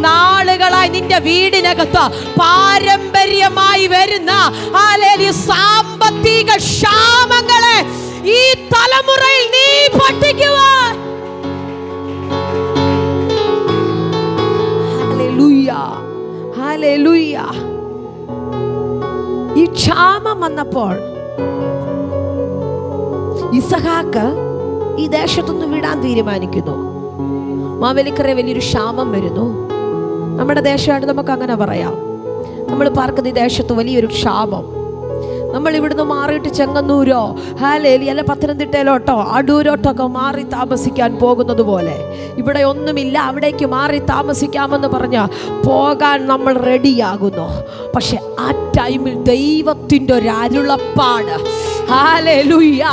നാളുകളായി നിന്റെ വീടിനകത്ത് പാരമ്പര്യമായി വരുന്ന സാമ്പത്തിക ക്ഷാമങ്ങളെ ഈ തലമുറയിൽ നീ ഹല്ലേലൂയ. ഈ ക്ഷാമം വന്നപ്പോൾ ഇസഹാക്ക് ഈ ദേശത്തൊന്ന് വിടാൻ തീരുമാനിക്കുന്നു. മാവേലിക്കര വലിയൊരു ക്ഷാമം വരുന്നു. നമ്മുടെ ദേശമായിട്ട് നമുക്ക് അങ്ങനെ പറയാം. നമ്മൾ പാർക്കുന്ന ഈ ദേശത്ത് വലിയൊരു ക്ഷാമം. നമ്മൾ ഇവിടുന്ന് മാറിയിട്ട് ചെങ്ങന്നൂരോ ഹാലേലി അല്ല പത്തനംതിട്ടയിലോട്ടോ അടൂരോട്ടൊക്കെ മാറി താമസിക്കാൻ പോകുന്നത് പോലെ. ഇവിടെ ഒന്നുമില്ല അവിടേക്ക് മാറി താമസിക്കാമെന്ന് പറഞ്ഞ പോകാൻ നമ്മൾ റെഡിയാകുന്നു പക്ഷെ ആ ടൈമിൽ ദൈവത്തിന്റെ ഒരു അരുളപ്പാട് ഹാലേലൂയ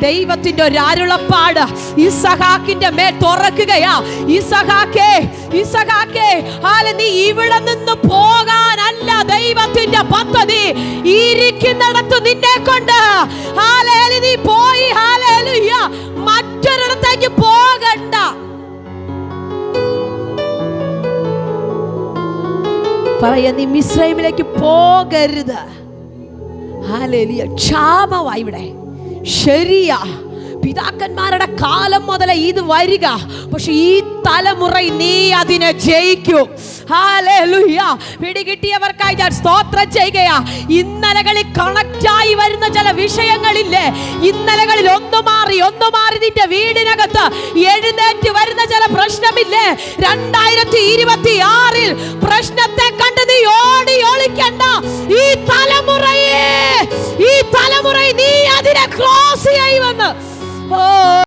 ദൈവത്തിന്റെ ഒരു അരുളപ്പാട് ഇസഹാക്കിന്റെ മേൽ തുറക്കുകയാ. ഇസഹാക്കേ ഇസഹാക്കേ. ഹാലെ നീ ഇവിടെ നിന്ന് പോകാനല്ല ദൈവത്തിന്റെ പദ്ധതി. ഇരിക്കുന്നിടത്ത് നിന്നെ കൊണ്ട്. നീ പോയി. മറ്റൊരിടത്തേക്ക് പോകണ്ട. പറയാ നീ മിശ്രൈമിലേക്ക് പോകരുത്. ഹാലേലിയ. ക്ഷാമവാ ഇവിടെ. ശരിയാ. പിതാക്കന്മാരുടെ കാലം മുതലേ ഇത് വരിക. പക്ഷെ ഈ തലമുറ നീ അതിനെ ജയിക്കൂ. പിടികിട്ടിയവർക്കായി ഞാൻ സ്തോത്രം ചെയ്യുകയാ. ഇന്നലകളിൽ കണക്റ്റായി വരുന്ന ചില വിഷയങ്ങളില്ലേ? ഇന്നലകളിൽ ഒന്ന് മാറി ഒന്ന് മാറി നിന്റെ വീടിനകത്ത് എഴുന്നേറ്റ് വരുന്ന ചില പ്രശ്നമില്ലേ? രണ്ടായിരത്തി ഇരുപത്തി ആറിൽ പ്രശ്നത്തെ കണ്ട് നീ ഓടി ഒളിക്കണ്ട തലമുറയെ ഈ തലമുറ നീ അതിനെ ക്രോസ് ചെയ്യുമെന്ന് ഓ